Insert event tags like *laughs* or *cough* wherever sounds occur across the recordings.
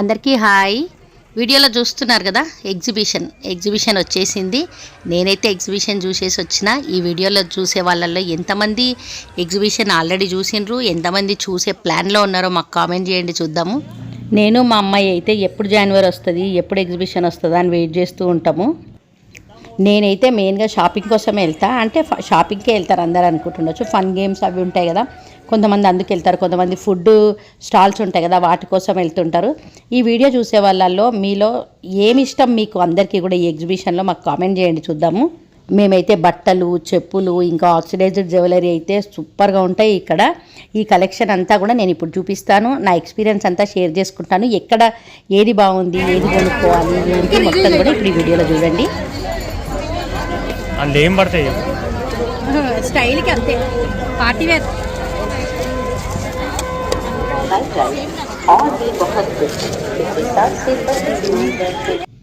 అందరికీ హాయ్. వీడియోలో చూస్తున్నారు కదా ఎగ్జిబిషన్. ఎగ్జిబిషన్ వచ్చేసింది. నేనైతే ఎగ్జిబిషన్ చూసేసి వచ్చిన. ఈ వీడియోలో చూసే వాళ్ళల్లో ఎంతమంది ఎగ్జిబిషన్ ఆల్రెడీ చూసిండ్రు ఎంతమంది చూసే ప్లాన్లో ఉన్నారో మాకు కామెంట్ చేయండి చూద్దాము. నేను మా అమ్మాయి అయితే ఎప్పుడు జనవరి వస్తుంది ఎప్పుడు ఎగ్జిబిషన్ వస్తుందా అని వెయిట్ చేస్తూ ఉంటాము. నేనైతే మెయిన్గా షాపింగ్ కోసం వెళ్తా. అంటే షాపింగ్కే వెళ్తారు అందరు అనుకుంటుండొచ్చు. ఫన్ గేమ్స్ అవి ఉంటాయి కదా కొంతమంది అందుకు వెళ్తారు కొంతమంది ఫుడ్ స్టాల్స్ ఉంటాయి కదా వాటి కోసం వెళ్తుంటారు. ఈ వీడియో చూసే వాళ్ళల్లో మీలో ఏమి ఇష్టం మీకు? అందరికీ కూడా ఈ ఎగ్జిబిషన్లో మాకు కామెంట్ చేయండి చూద్దాము. మేమైతే బట్టలు చెప్పులు ఇంకా ఆక్సిడైజ్డ్ జ్యువెలరీ అయితే సూపర్గా ఉంటాయి ఇక్కడ. ఈ కలెక్షన్ అంతా కూడా నేను ఇప్పుడు చూపిస్తాను. నా ఎక్స్పీరియన్స్ అంతా షేర్ చేసుకుంటాను. ఎక్కడ ఏది బాగుంది ఏది కొనుక్కోవాలి ఏంటి మొత్తం కూడా ఇప్పుడు ఈ వీడియోలో చూడండి. అందులో ఏం పడతాయి స్టైల్కి అంతే. పార్టీ వేర్ फ़्लाइट राइड और भी बहुत कुछ। इसी साथ से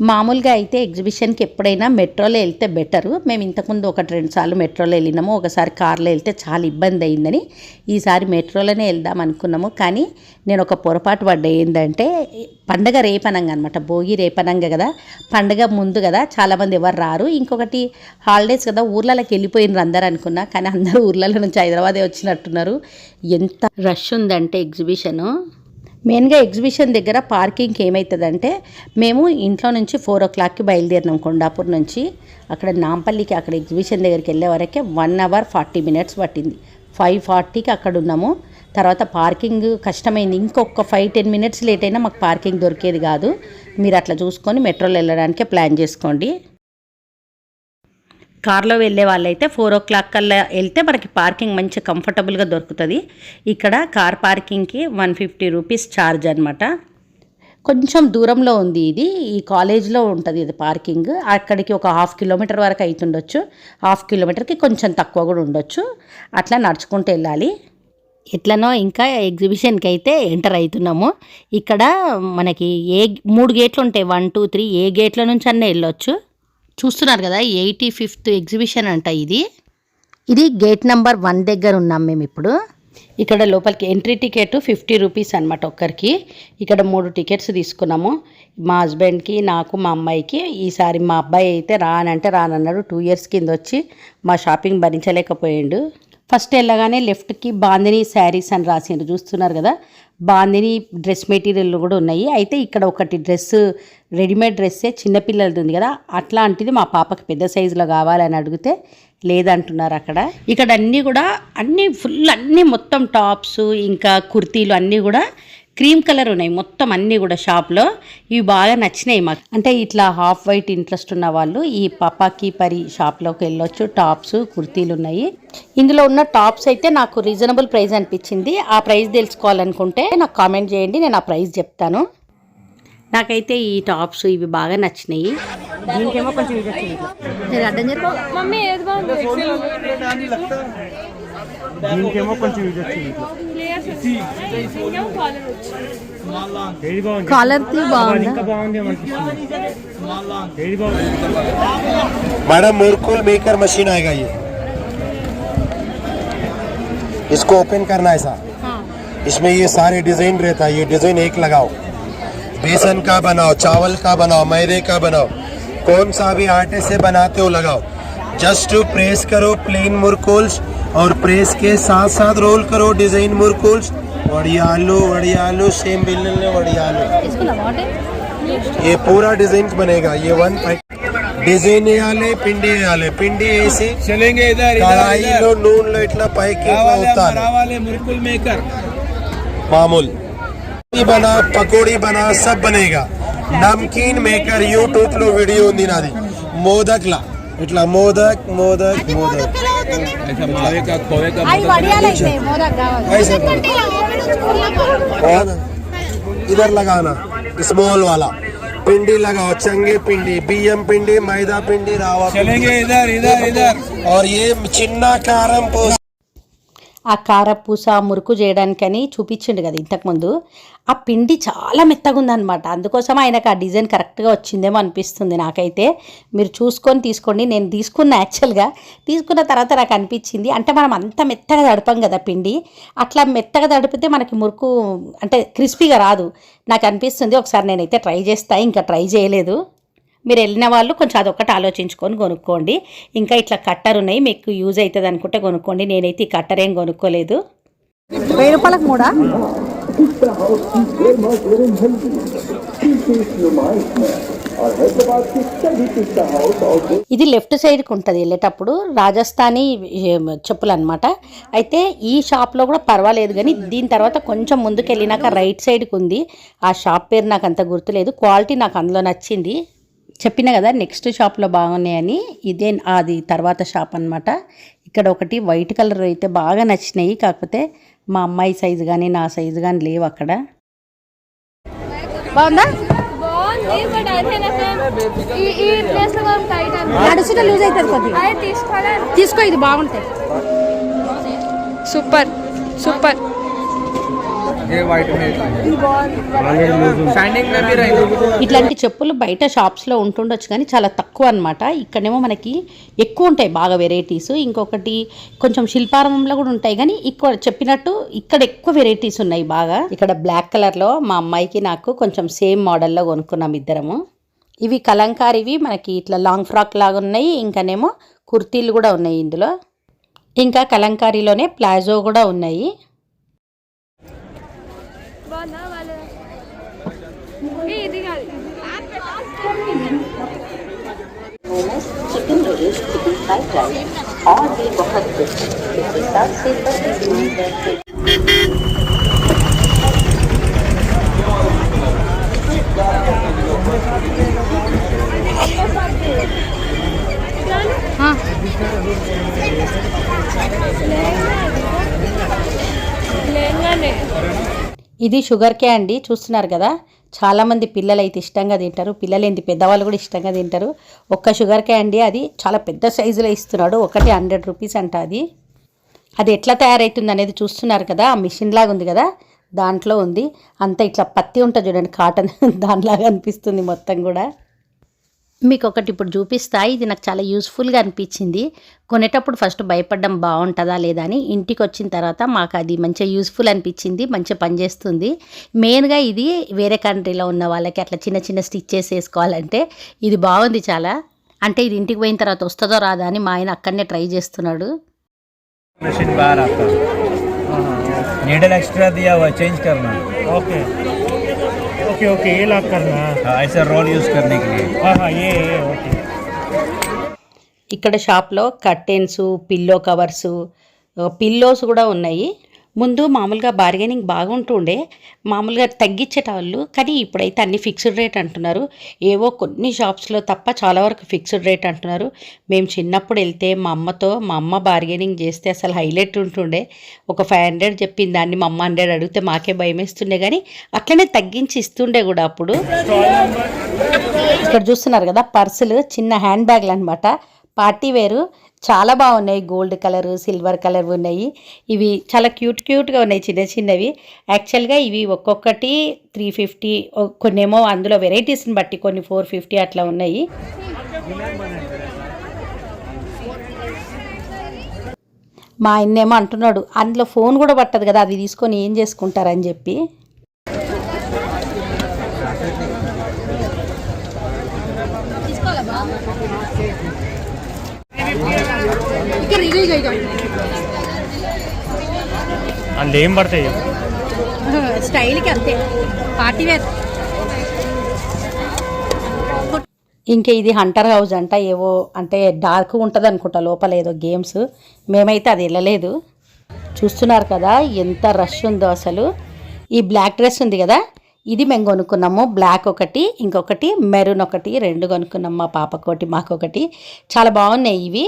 మామూలుగా అయితే ఎగ్జిబిషన్కి ఎప్పుడైనా మెట్రోలో వెళ్తే బెటరు. మేము ఇంతకుముందు ఒకటి రెండు సార్లు మెట్రోలో వెళ్ళినాము. ఒకసారి కార్లో వెళ్తే చాలా ఇబ్బంది అయిందని ఈసారి మెట్రోలోనే వెళ్దాం అనుకున్నాము. కానీ నేను ఒక పొరపాటు పడ్డ ఏంటంటే పండగ రేపనంగా అనమాట భోగి రేపనంగా కదా. పండగ ముందు కదా చాలామంది ఎవరు రారు. ఇంకొకటి హాలిడేస్ కదా ఊర్లలోకి వెళ్ళిపోయినారు అందరు అనుకున్నా. కానీ అందరూ ఊర్లలో నుంచి హైదరాబాదే వచ్చినట్టున్నారు. ఎంత రష్ ఉందంటే ఎగ్జిబిషను. మెయిన్గా ఎగ్జిబిషన్ దగ్గర పార్కింగ్కి ఏమవుతుందంటే మేము ఇంట్లో నుంచి ఫోర్ ఓ క్లాక్కి బయలుదేరినాం కొండాపూర్ నుంచి. అక్కడ నాంపల్లికి అక్కడ ఎగ్జిబిషన్ దగ్గరికి వెళ్ళే వరకే వన్ అవర్ ఫార్టీ మినిట్స్ పట్టింది. ఫైవ్ ఫార్టీకి అక్కడ ఉన్నాము. తర్వాత పార్కింగ్ కష్టమైంది. ఇంకొక ఫైవ్ టెన్ మినిట్స్ లేట్ అయినా మాకు పార్కింగ్ దొరికేది కాదు. మీరు అట్లా చూసుకొని మెట్రోలో వెళ్ళడానికే ప్లాన్ చేసుకోండి. కార్లో వెళ్ళే వాళ్ళైతే ఫోర్ ఓ క్లాక్ కల్లా వెళ్తే మనకి పార్కింగ్ మంచి కంఫర్టబుల్గా దొరుకుతుంది. ఇక్కడ కార్ పార్కింగ్కి వన్ ఫిఫ్టీ రూపీస్ ఛార్జ్ అనమాట కొంచెం దూరంలో ఉంది ఇది. ఈ కాలేజ్లో ఉంటుంది ఇది పార్కింగ్. అక్కడికి ఒక హాఫ్ కిలోమీటర్ వరకు అవుతుండొచ్చు హాఫ్ కిలోమీటర్కి కొంచెం తక్కువ కూడా ఉండొచ్చు. అట్లా నడుచుకుంటూ వెళ్ళాలి. ఎట్లనో ఇంకా ఎగ్జిబిషన్కి అయితే ఎంటర్ అవుతున్నాము ఇక్కడ మనకి ఏ మూడు గేట్లు ఉంటాయి. వన్ టూ త్రీ ఏ గేట్ల నుంచి అన్నీ వెళ్ళొచ్చు. చూస్తున్నారు కదా ఎయిటీ ఫిఫ్త్ ఎగ్జిబిషన్ అంట ఇది. ఇది గేట్ నెంబర్ వన్ దగ్గర ఉన్నాం మేము ఇప్పుడు. ఇక్కడ లోపలికి ఎంట్రీ టికెట్ ఫిఫ్టీ రూపీస్ అనమాట ఒక్కరికి. ఇక్కడ మూడు టికెట్స్ తీసుకున్నాము. మా హస్బెండ్కి నాకు మా అమ్మాయికి. ఈసారి మా అబ్బాయి అయితే రానంటే రానన్నాడు. టూ ఇయర్స్ కింద వచ్చి మా షాపింగ్ భరించలేకపోయిండు. ఫస్ట్ వెళ్ళగానే లెఫ్ట్కి బాందిని శారీస్ అని రాసిండ్రు. చూస్తున్నారు కదా? బాందిని డ్రెస్ మెటీరియల్ కూడా ఉన్నాయి. అయితే ఇక్కడ ఒకటి డ్రెస్ రెడీమేడ్ డ్రెస్సే చిన్నపిల్లలది ఉంది కదా? అట్లాంటిది మా పాపకి పెద్ద సైజులో కావాలని అడిగితే లేదంటున్నారు అక్కడ. ఇక్కడ అన్నీ కూడా అన్నీ ఫుల్ అన్నీ మొత్తం టాప్స్ ఇంకా కుర్తీలు అన్నీ కూడా క్రీమ్ కలర్ ఉన్నాయి. మొత్తం అన్నీ కూడా షాప్లో ఇవి బాగా నచ్చినాయి మాకు. అంటే ఇట్లా హాఫ్ వైట్ ఇంట్రెస్ట్ ఉన్న వాళ్ళు ఈ పపాకి పరి షాప్లోకి వెళ్ళొచ్చు. టాప్స్ కుర్తీలు ఉన్నాయి. ఇందులో ఉన్న టాప్స్ అయితే నాకు రీజనబుల్ ప్రైస్ అనిపించింది. ఆ ప్రైస్ తెలుసుకోవాలనుకుంటే నాకు కామెంట్ చేయండి. నేను ఆ ప్రైస్ చెప్తాను. నాకైతే ఈ టాప్స్ ఇవి బాగా నచ్చినాయి. దీనికేమో కొంచెం ఇది వచ్చింది. అడ్డం చెప్పు మమ్మీ ఏది బాగుంది? దీనికేమో కొంచెం ఇది వచ్చింది ఇట్లా. ఏది బాగుంది కాలర్ అది ఇంకా బాగుంది అనిపిస్తుంది ఏది బాగుంది मैडम मुरकुल मेकर मशीन आएगा ये इसको ओपन करना है साहब इसमें ये सारे डिजाइन रहता है ये डिजाइन एक लगाओ बेसन का बनाओ चावल का बनाओ मैदे का बनाओ कौन सा भी आटे से बनाते हो लगाओ जस्ट प्रेस करो प्लेन मुरकुल्स और प्रेस के साथ साथ रोल करो डिजाइन मुरकुल्स वड़ियालू वड़ियालू सेम बिल्ल वड़ियालू ये पूरा डिजाइन बनेगा ये वन డిజైన్ వేయాలి పిండి వేయాలి పిండి వేసి चलेंगे इधर इधर కళాయిలో నూనెలో ఇట్లా పైకి ఇట్లా रावाले ఉత్తాలి रावाले मुरकुल मेकर मामूल ఇది బనా pakodi బనా sub Banega namkeen maker YouTube లో వీడియో ఉంది నాది మోదక్ లా ఇట్లా మోదక్ మోదక్ మోదక్ ऐसा मावे का खोए का అవి వడియాలైతే మోదక్ కావాలి ऐसे और इधर लगाना स्मॉल वाला पिंडी लगाओ चंगे पिंडी बियम पिंडी मैदा पिंडी रावा पिंडी। चलेंगे इधर इधर इधर और ये चिन्ना कारम पोस ఆ కారపూస మురుకు చేయడానికని చూపించిండు కదా ఇంతకుముందు ఆ పిండి చాలా మెత్తగా ఉందన్నమాట అందుకోసం ఆయనకు ఆ డిజైన్ కరెక్ట్గా వచ్చిందేమో అనిపిస్తుంది నాకైతే. మీరు చూసుకొని తీసుకోండి. నేను తీసుకున్న యాక్చువల్గా తీసుకున్న తర్వాత నాకు అనిపించింది. అంటే మనం అంత మెత్తగా తడపం కదా పిండి. అట్లా మెత్తగా తడిపితే మనకి మురుకు అంటే క్రిస్పీగా రాదు. నాకు అనిపిస్తుంది. ఒకసారి నేనైతే ట్రై చేస్తా. ఇంకా ట్రై చేయలేదు. మీరు వెళ్ళిన వాళ్ళు కొంచెం అదొక్కటి ఆలోచించుకొని కొనుక్కోండి. ఇంకా ఇట్లా కట్టర్ ఉన్నాయి మీకు యూజ్ అవుతుంది అనుకుంటే కొనుక్కోండి. నేనైతే ఈ కట్టర్ ఏం కొనుక్కోలేదు. వెయ్యి రూపాయలకు మూడా? ఇది లెఫ్ట్ సైడ్కి ఉంటుంది. వెళ్ళేటప్పుడు రాజస్థానీ చెప్పులు అనమాట అయితే ఈ షాప్లో కూడా పర్వాలేదు కానీ దీని తర్వాత కొంచెం ముందుకు వెళ్ళినాక రైట్ సైడ్కి ఉంది. ఆ షాప్ పేరు నాకు అంత గుర్తులేదు. క్వాలిటీ నాకు అందులో నచ్చింది. చెప్పిన కదా నెక్స్ట్ షాప్లో బాగున్నాయని ఇదే అది తర్వాత షాప్ అన్నమాట. ఇక్కడ ఒకటి వైట్ కలర్ అయితే బాగా నచ్చినాయి కాకపోతే మా అమ్మాయి సైజు కానీ నా సైజు కానీ లేవు అక్కడ. బాగుందా? నడుచుట లూజ్ అవుతుంది కొద్దిగా. తీసుకో ఇది బాగుంటాయి. Super super. ఇట్లాంటి చెప్పులు బయట షాప్స్లో ఉంటుండొచ్చు కానీ చాలా తక్కువ అనమాట ఇక్కడేమో మనకి ఎక్కువ ఉంటాయి బాగా వెరైటీస్ ఇంకొకటి కొంచెం శిల్పారంభంలో కూడా ఉంటాయి కానీ ఇక్కడ చెప్పినట్టు ఇక్కడ ఎక్కువ వెరైటీస్ ఉన్నాయి బాగా. ఇక్కడ బ్లాక్ కలర్లో మా అమ్మాయికి నాకు కొంచెం సేమ్ మోడల్లో కొనుక్కున్నాం ఇద్దరము. ఇవి కలంకారివి మనకి ఇట్లా లాంగ్ ఫ్రాక్ లాగా ఉన్నాయి ఇంకానేమో కుర్తీలు కూడా ఉన్నాయి ఇందులో. ఇంకా కలంకారీలోనే ప్లాజో కూడా ఉన్నాయి. Chicken noodles chicken fried rice और भी बहुत कुछ। इसके लहंगा लहंगा ने ఇది షుగర్ క్యాండీ చూస్తున్నారు కదా? చాలామంది పిల్లలు అయితే ఇష్టంగా తింటారు. పిల్లలు ఏంటి పెద్దవాళ్ళు కూడా ఇష్టంగా తింటారు. ఒక్క షుగర్ క్యాండీ అది? చాలా పెద్ద సైజులో ఇస్తున్నాడు. ఒకటి హండ్రెడ్ రూపీస్ అంట అది. అది ఎట్లా తయారవుతుంది అనేది చూస్తున్నారు కదా? ఆ మిషన్ లాగా ఉంది కదా? దాంట్లో ఉంది. అంతా ఇట్లా పత్తి ఉంటుంది చూడండి కాటన్ *laughs* దానిలాగా అనిపిస్తుంది మొత్తం కూడా. మీకు ఒకటి ఇప్పుడు చూపిస్తా. ఇది నాకు చాలా యూస్ఫుల్గా అనిపించింది. కొనేటప్పుడు ఫస్ట్ భయపడడం బాగుంటుందా లేదా అని ఇంటికి వచ్చిన తర్వాత మాకు అది మంచిగా యూస్ఫుల్ అనిపించింది మంచిగా పనిచేస్తుంది. మెయిన్గా ఇది వేరే కంట్రీలో ఉన్న వాళ్ళకి అట్లా చిన్న చిన్న స్టిచ్చెస్ వేసుకోవాలంటే ఇది బాగుంది చాలా. అంటే ఇది ఇంటికి పోయిన తర్వాత వస్తుందో రాదా అని మా ఆయన అక్కడనే ట్రై చేస్తున్నాడు. Extra okay. Okay okay okay ये लॉक करना हाँ, ऐसा रोल यूज करने के लिए हाँ हाँ ये ये ओके ఇక్కడ షాప్లో కర్టెన్స్ పిల్లో కవర్స్ పిల్లోస్ కూడా ఉన్నాయి ముందు మామూలుగా బార్గెనింగ్ బాగుంటుండే మామూలుగా తగ్గించేటవాళ్ళు కానీ ఇప్పుడైతే అన్ని ఫిక్స్డ్ రేట్ అంటున్నారు. ఏవో కొన్ని షాప్స్లో తప్ప చాలా వరకు ఫిక్స్డ్ రేట్ అంటున్నారు. మేము చిన్నప్పుడు వెళ్తే మా అమ్మతో మా అమ్మ బార్గెనింగ్ చేస్తే అసలు హైలైట్ ఉంటుండే. ఒక ఫైవ్ హండ్రెడ్ చెప్పింది దాన్ని మా అమ్మ హండ్రెడ్ అడిగితే మాకే భయం వేస్తుండే కానీ అట్లనే తగ్గించి ఇస్తుండే కూడా అప్పుడు. ఇక్కడ చూస్తున్నారు కదా పర్సులు చిన్న హ్యాండ్ బ్యాగ్లు అనమాట పార్టీ వేరు. చాలా బాగున్నాయి. గోల్డ్ కలర్ సిల్వర్ కలర్ ఉన్నాయి. ఇవి చాలా క్యూట్ క్యూట్గా ఉన్నాయి. చిన్న చిన్నవి. యాక్చువల్గా ఇవి ఒక్కొక్కటి త్రీ ఫిఫ్టీ కొన్నేమో అందులో వెరైటీస్ని బట్టి కొన్ని ఫోర్ ఫిఫ్టీ అట్లా ఉన్నాయి. మా ఆయన్నేమో అంటున్నాడు అందులో ఫోన్ కూడా పట్టదు కదా అది తీసుకొని ఏం చేసుకుంటారని చెప్పి. అందులో ఏం పడతాయి? *laughs* స్టైల్కి అంతే. Party wear. ఇంకా ఇది హంటర్ హౌస్ అంట ఏవో అంటే డార్క్ ఉంటుంది అనుకుంటా లోపల ఏదో గేమ్స్. మేమైతే అది వెళ్ళలేదు. చూస్తున్నారు కదా ఎంత రష్ ఉందో అసలు. ఈ బ్లాక్ డ్రెస్ ఉంది కదా ఇది మేము కొనుక్కున్నాము. బ్లాక్ ఒకటి ఇంకొకటి మెరూన్ ఒకటి రెండు కొనుక్కున్నాం మా పాపకు ఒకటి మాకు ఒకటి చాలా బాగున్నాయి ఇవి.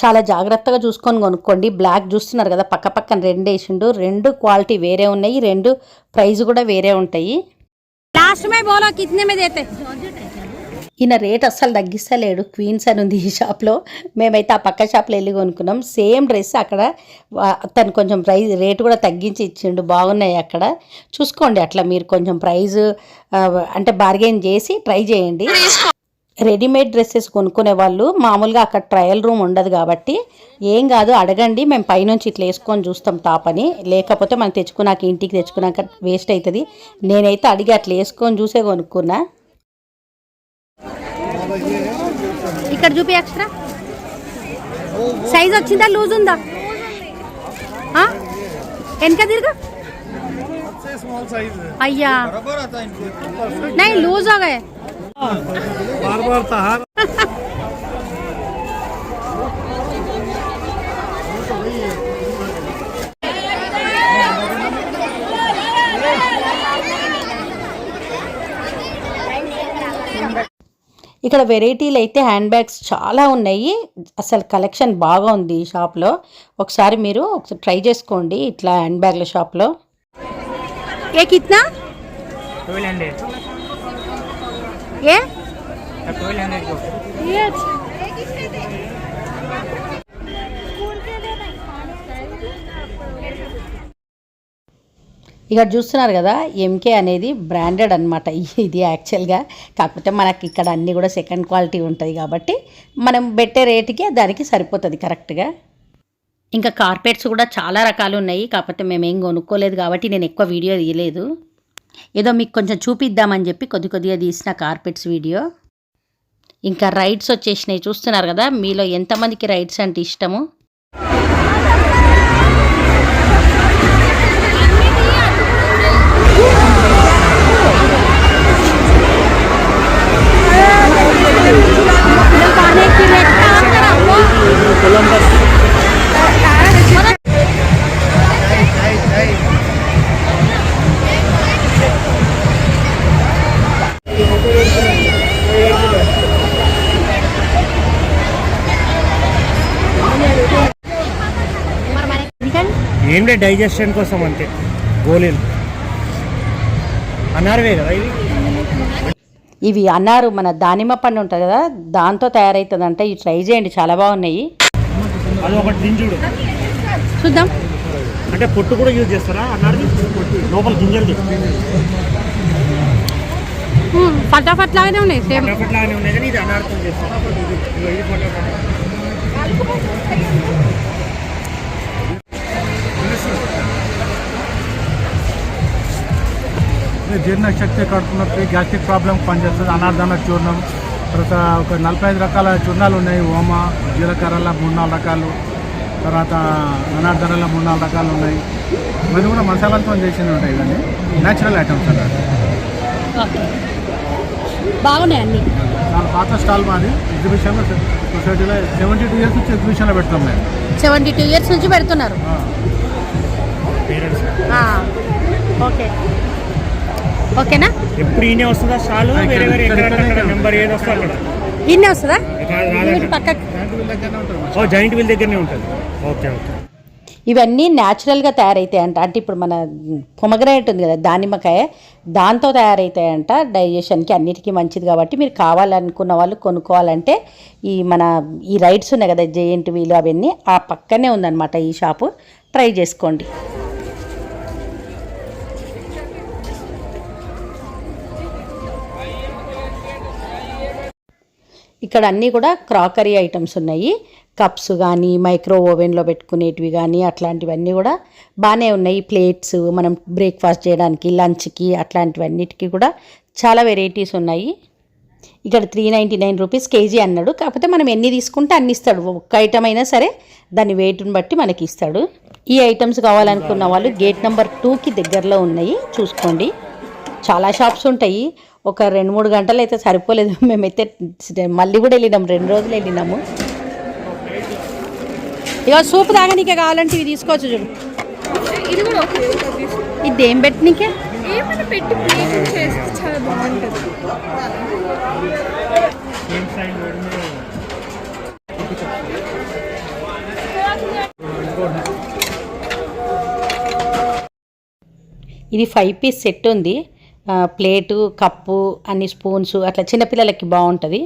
చాలా జాగ్రత్తగా చూసుకొని కొనుక్కోండి. బ్లాక్ చూస్తున్నారు కదా పక్క పక్కన రెండు వేసిండు. రెండు క్వాలిటీ వేరే ఉన్నాయి రెండు ప్రైస్ కూడా వేరే ఉంటాయి. ఈయన రేట్ అస్సలు తగ్గిస్తలేడు. క్వీన్స్ అని ఉంది ఈ షాప్లో మేమైతే ఆ పక్క షాప్లో వెళ్ళి కొనుక్కున్నాం. సేమ్ డ్రెస్ అక్కడ తను కొంచెం ప్రైజ్ రేటు కూడా తగ్గించి ఇచ్చిండు. బాగున్నాయి అక్కడ. చూసుకోండి అట్లా మీరు కొంచెం ప్రైజ్ అంటే బార్గెన్ చేసి ట్రై చేయండి. రెడీమేడ్ డ్రెస్సెస్ కొనుక్కునే వాళ్ళు మామూలుగా అక్కడ ట్రయల్ రూమ్ ఉండదు కాబట్టి ఏం కాదు అడగండి మేము పైనుంచి ఇట్లా వేసుకొని చూస్తాం టాప్ అని. లేకపోతే మనం తెచ్చుకున్నాక ఇంటికి తెచ్చుకున్నాక వేస్ట్ అవుతుంది. నేనైతే అడిగి అట్లా వేసుకొని చూసే కొనుక్కున్నా. ఇక్కడ చూపి ఎక్స్ట్రా సైజ్ వచ్చిందా? లూజ్ ఉందా? వెనక తిరుగు. అయ్యా. లూజ్ అవే. बार बार तहार ఇక్కడ వెరైటీలు అయితే హ్యాండ్ బ్యాగ్స్ చాలా ఉన్నాయి అసలు కలెక్షన్ బాగా ఉంది ఈ షాప్లో ఒకసారి మీరు ఒకసారి ట్రై చేసుకోండి ఇట్లా హ్యాండ్ బ్యాగ్ల షాప్లో ये कितना ఏ? ఇక చూస్తున్నారు కదా ఎంకే అనేది బ్రాండెడ్ అనమాట ఇది యాక్చువల్గా కాకపోతే మనకి ఇక్కడ అన్నీ కూడా సెకండ్ క్వాలిటీ ఉంటుంది కాబట్టి మనం పెట్టే రేటుకి దానికి సరిపోతుంది కరెక్ట్గా ఇంకా కార్పెట్స్ కూడా చాలా రకాలు ఉన్నాయి. కాకపోతే మేము ఏం కొనుక్కోలేదు కాబట్టి నేను ఎక్కువ వీడియో తీయలేదు. ఏదో మీకు కొంచెం చూపిద్దామని చెప్పి కొద్ది కొద్దిగా తీసిన కార్పెట్స్ వీడియో. ఇంకా రైడ్స్ వచ్చేసినాయి. చూస్తున్నారు కదా మీలో ఎంతమందికి రైడ్స్ అంటే ఇష్టము? ఏం లేదు డైజెషన్ కోసం అంతే. గోళీలు. అన్నారవే కదా ఇవి? ఇవి అన్నారు మన దానిమ్మ పండు ఉంటుంది కదా దాంతో తయారవుతుందంట ఇవి ట్రై చేయండి చాలా బాగున్నాయి. అది ఒకటి గింజుడు చూద్దాం. అంటే పొట్టు కూడా యూజ్ చేస్తారా అన్నారది లోపల గింజలు ఫటాఫట్ లాగానే ఉన్నాయి సేమ్. ఫటాఫట్ లాగానే ఉన్నాయి కానీ ఇది అనార్థం జీర్ణశక్తి కడుపునొప్పి గ్యాస్ట్రిక్ ప్రాబ్లం పనిచేస్తుంది అనార్దాన చూర్ణం తర్వాత ఒక నలభై ఐదు రకాల చూర్ణాలు ఉన్నాయి ఓమ జీలకర్రల మూడు నాలుగు రకాలు తర్వాత అనార్దనల మూడు నాలుగు రకాలు ఉన్నాయి. ఇవన్నీ కూడా మసాలాలతో చేసినవి ఉంటాయి ఇవన్నీ. న్యాచురల్ ఐటమ్స్ అన్నమాట. బాగున్నాయి అన్ని? చాలా పాత స్టాల్ మాది. ఎగ్జిబిషన్లో సొసైటీలో సెవెంటీ టూ ఇయర్స్ నుంచి ఎగ్జిబిషన్లో పెడతాం మేము. సెవెంటీ టూ ఇయర్స్ నుంచి పెడుతున్నారు. ఓకే. ఓకేనా? ఎప్పుడు ఈయనే వస్తుందా? స్టాల్ వేరే వేరే ఎక్కడ నెంబర్ ఏది వస్తే అక్కడ ఇన్నే వస్తుందా? పక్కకి. ఓ జాయింట్ వీల్ దగ్గరనే ఉంటుంది ఓకే ఓకే. ఇవన్నీ న్యాచురల్గా తయారవుతాయంట అంటే ఇప్పుడు మన పొమగ్రనేట్ ఉంది కదా దానిమ్మకాయ దాంతో తయారవుతాయంట డైజెషన్కి. అన్నిటికీ మంచిది కాబట్టి మీరు కావాలనుకున్న వాళ్ళు కొనుక్కోవాలంటే ఈ మన ఈ రైడ్స్ ఉన్నాయి కదా జేఎన్టీ వీలు అవన్నీ ఆ పక్కనే ఉందన్నమాట ఈ షాపు. ట్రై చేసుకోండి. ఇక్కడ అన్నీ కూడా క్రాకరీ ఐటమ్స్ ఉన్నాయి. కప్స్ కానీ మైక్రో ఓవెన్లో పెట్టుకునేటివి కానీ అట్లాంటివన్నీ కూడా బాగానే ఉన్నాయి. ప్లేట్స్ మనం బ్రేక్ఫాస్ట్ చేయడానికి లంచ్కి అట్లాంటివన్నిటికీ కూడా చాలా వెరైటీస్ ఉన్నాయి. ఇక్కడ three ninety nine rupees KG అన్నాడు. కాకపోతే మనం ఎన్ని తీసుకుంటే అన్ని ఇస్తాడు. ఒక్క ఐటమ్ అయినా సరే దాని వెయిట్ని బట్టి మనకి ఇస్తాడు. ఈ ఐటమ్స్ కావాలనుకున్న వాళ్ళు గేట్ నెంబర్ టూకి దగ్గరలో ఉన్నాయి. చూసుకోండి. చాలా షాప్స్ ఉంటాయి. ఒక రెండు మూడు గంటలు అయితే సరిపోలేదు. *laughs* మేమైతే మళ్ళీ కూడా వెళ్ళినాం. రెండు రోజులు వెళ్ళినాము. ఇక సూప్ తాగనీకే కావాలంటే ఇవి తీసుకోవచ్చు చూడు. ఇది ఏం పెట్టి బాగుంటుంది. ఇది ఫైవ్ పీస్ సెట్ ఉంది. ప్లేటు కప్పు అన్ని స్పూన్స్ అట్లా చిన్నపిల్లలకి బాగుంటుంది.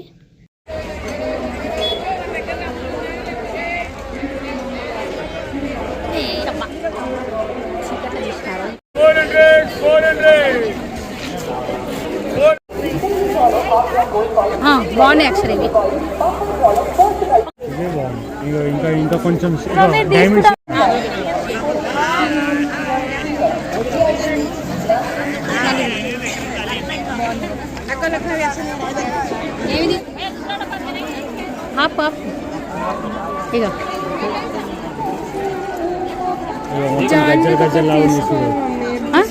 బాగున్నాయి ఇవి. ఇక ఇంకా ఇంకా కొంచెం హాఫ్ హాఫ్ ఇక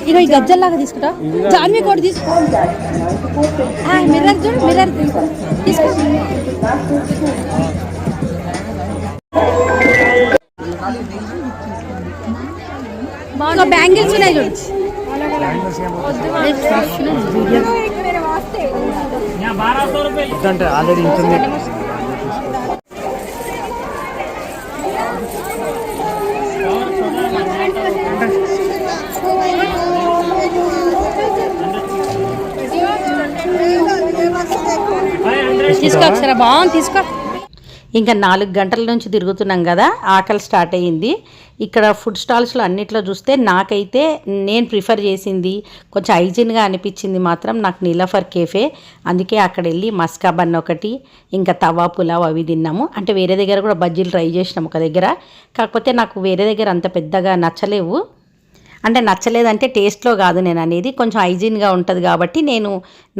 ఇక ఈ గజ్జల్లాగా తీసుకుంటా? జాన్వి కూడా తీసుకో మిర్రర్ చూడు మిర్రర్ తీసుకో బాగా బ్యాంగిల్స్ ఉన్నాయి చూడు. ఆల్రెడీ ఇంటుంది తీసుకో బాగుంది తీసుకో ఇంకా నాలుగు గంటల నుంచి తిరుగుతున్నాం కదా ఆకలి స్టార్ట్ అయ్యింది. ఇక్కడ ఫుడ్ స్టాల్స్లో అన్నిట్లో చూస్తే నాకైతే నేను ప్రిఫర్ చేసింది కొంచెం హైజీన్గా అనిపించింది మాత్రం నాకు నీలఫర్ కేఫే. అందుకే అక్కడ వెళ్ళి మస్కా బన్ ఒకటి ఇంకా తవా పులావ్ అవి తిన్నాము. అంటే వేరే దగ్గర కూడా బజ్జీలు ట్రై చేసినాం ఒక దగ్గర. కాకపోతే నాకు వేరే దగ్గర అంత పెద్దగా నచ్చలేవు. అంటే నచ్చలేదంటే టేస్ట్లో కాదు నేను అనేది. కొంచెం హైజీన్గా ఉంటుంది కాబట్టి నేను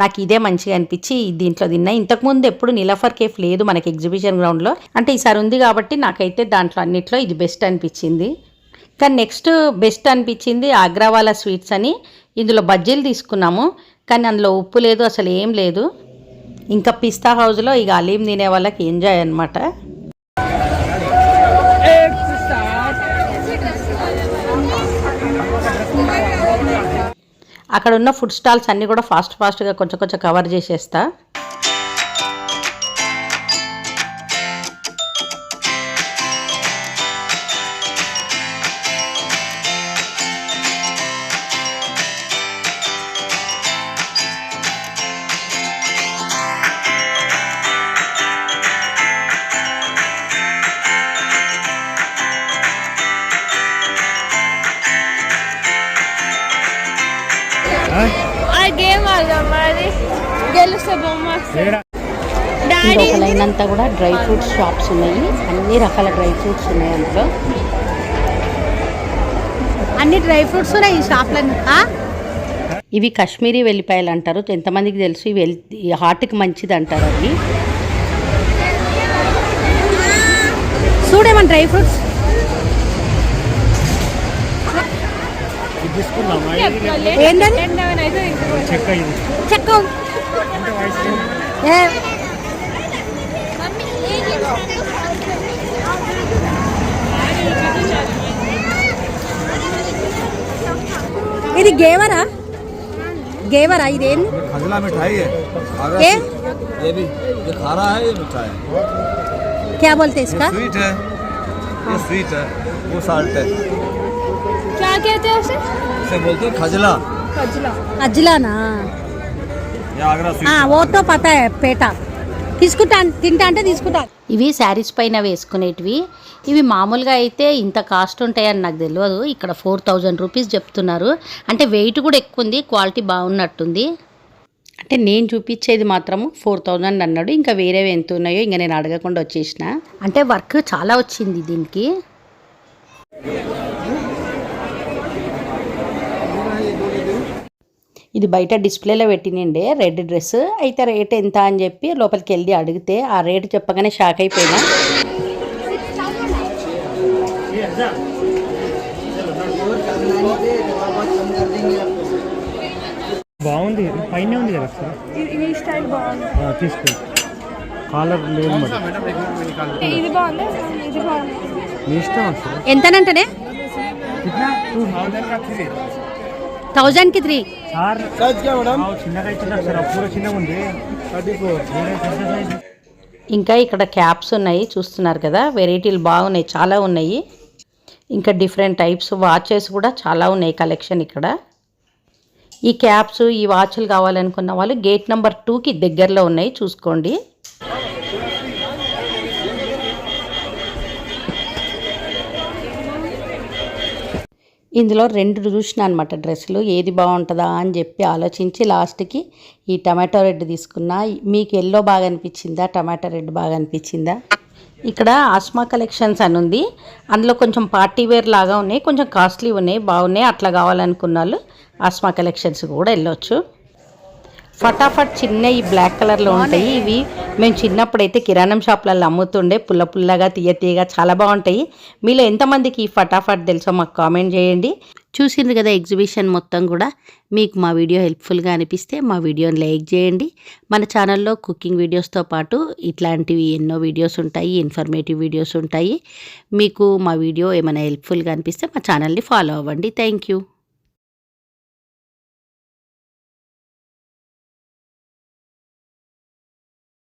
నాకు ఇదే మంచిగా అనిపించి దీంట్లో తిన్నా. ఇంతకుముందు ఎప్పుడు నిలఫర్ కేఫ్ లేదు మనకి ఎగ్జిబిషన్ గ్రౌండ్లో. అంటే ఈసారి ఉంది కాబట్టి నాకైతే దాంట్లో అన్నిట్లో ఇది బెస్ట్ అనిపించింది. కానీ నెక్స్ట్ బెస్ట్ అనిపించింది ఆగ్రావాలా స్వీట్స్ అని. ఇందులో బజ్జీలు తీసుకున్నాము కానీ అందులో ఉప్పు లేదు అసలు ఏం లేదు. ఇంకా పిస్తా హౌస్లో ఇక అలీం తినే వాళ్ళకి ఎంజాయ్ అనమాట అక్కడ ఉన్న ఫుడ్ స్టాల్స్ అన్నీ కూడా ఫాస్ట్ ఫాస్ట్గా కొంచెం కొంచెం కవర్ చేసేస్తా. ఫ్రూట్స్ షాప్స్ ఉన్నాయి. అన్ని రకాల డ్రై ఫ్రూట్స్ ఉన్నాయి అందులో. అన్ని డ్రై ఫ్రూట్స్ ఉన్నాయి ఈ షాప్లన్నీ. ఆ? ఇవి కాశ్మీరీ వెల్లిపాయలు అంటారు. ఎంతమందికి తెలుసు? ఇవి హార్ట్కి మంచిది అంటారు అవి. చూడేమన్నా డ్రై ఫ్రూట్స్. చెక్క ఇది చెక్క అంటే ఐస్ క్రీమ్ ఏ ఇది గేవరా గేవరా ఇదేంది खजला मिठाई है ఏ ये भी ये खारा है ये मीठा है क्या बोलते इसका स्वीट है ये स्वीट है वो साल्ट है क्या कहते हैं उसे इसे बोलते हैं खजला खजला అజ్లానా या आगरा ఆ, ఓతో పతా హై, పేట తీసుకుంటా తింటా అంటే తీసుకుంటా ఇవి శారీస్ పైన వేసుకునేటివి. ఇవి మామూలుగా అయితే ఇంత కాస్ట్ ఉంటాయని నాకు తెలియదు ఇక్కడ ఫోర్ థౌజండ్ రూపీస్ చెప్తున్నారు. అంటే వెయిట్ కూడా ఎక్కువ ఉంది క్వాలిటీ బాగున్నట్టుంది. అంటే నేను చూపించేది మాత్రము ఫోర్ థౌజండ్ అన్నాడు. ఇంకా వేరేవి ఎంత ఉన్నాయో ఇంకా నేను అడగకుండా వచ్చేసిన. అంటే వర్క్ చాలా వచ్చింది దీనికి. ఇది బయట డిస్ప్లేలో పెట్టినండే రెడ్ డ్రెస్. అయితే రేట్ ఎంత అని చెప్పి లోపలికి వెళ్ళి అడిగితే ఆ రేటు చెప్పగానే షాక్ అయిపోయినా. బాగుంది. పైన ఉంది కదా సార్ ఈ స్టైల్ బాగుంది. తీసుకో. కాలర్ లేదు మరి. ఇది బాగుంది? ఇది బాగుంది? మీ ఇష్టం అసలు? ఎంతనంటనే? థౌజండ్ కి త్రీ. ఇంకా ఇక్కడ క్యాప్స్ ఉన్నాయి చూస్తున్నారు కదా వెరైటీలు బాగున్నాయి చాలా ఉన్నాయి. ఇంకా డిఫరెంట్ టైప్స్ వాచెస్ కూడా చాలా ఉన్నాయి కలెక్షన్ ఇక్కడ. ఈ క్యాప్స్ ఈ వాచ్లు కావాలనుకున్న వాళ్ళు గేట్ నెంబర్ టూకి దగ్గరలో ఉన్నాయి చూసుకోండి. ఇందులో రెండు చూసిన అనమాట డ్రెస్సులు. ఏది బాగుంటుందా అని చెప్పి ఆలోచించి లాస్ట్కి ఈ టమాటో రెడ్ తీసుకున్నా. మీకు ఎల్లో బాగా అనిపించిందా? టమాటో రెడ్ బాగా అనిపించిందా? ఇక్కడ ఆస్మా కలెక్షన్స్ అని ఉంది. అందులో కొంచెం పార్టీ వేర్ లాగా ఉన్నాయి. కొంచెం కాస్ట్లీ ఉన్నాయి. బాగున్నాయి. అట్లా కావాలనుకున్న వాళ్ళు ఆస్మా కలెక్షన్స్ కూడా వెళ్ళొచ్చు. ఫటాఫట్ చిన్న ఈ బ్లాక్ కలర్లో ఉంటాయి. ఇవి మేము చిన్నప్పుడైతే కిరాణం షాప్లలో అమ్ముతుండే. పుల్ల పుల్లగా తీయ తీయగా చాలా బాగుంటాయి. మీలో ఎంతమందికి ఈ ఫటాఫట్ తెలుసో మాకు కామెంట్ చేయండి. చూసింది కదా ఎగ్జిబిషన్ మొత్తం కూడా. మీకు మా వీడియో హెల్ప్ఫుల్గా అనిపిస్తే మా వీడియోని లైక్ చేయండి. మన ఛానల్లో కుకింగ్ వీడియోస్తో పాటు ఇట్లాంటివి ఎన్నో వీడియోస్ ఉంటాయి ఇన్ఫర్మేటివ్ వీడియోస్ ఉంటాయి. మీకు మా వీడియో ఏమైనా హెల్ప్ఫుల్గా అనిపిస్తే మా ఛానల్ని ఫాలో అవ్వండి. Thank you.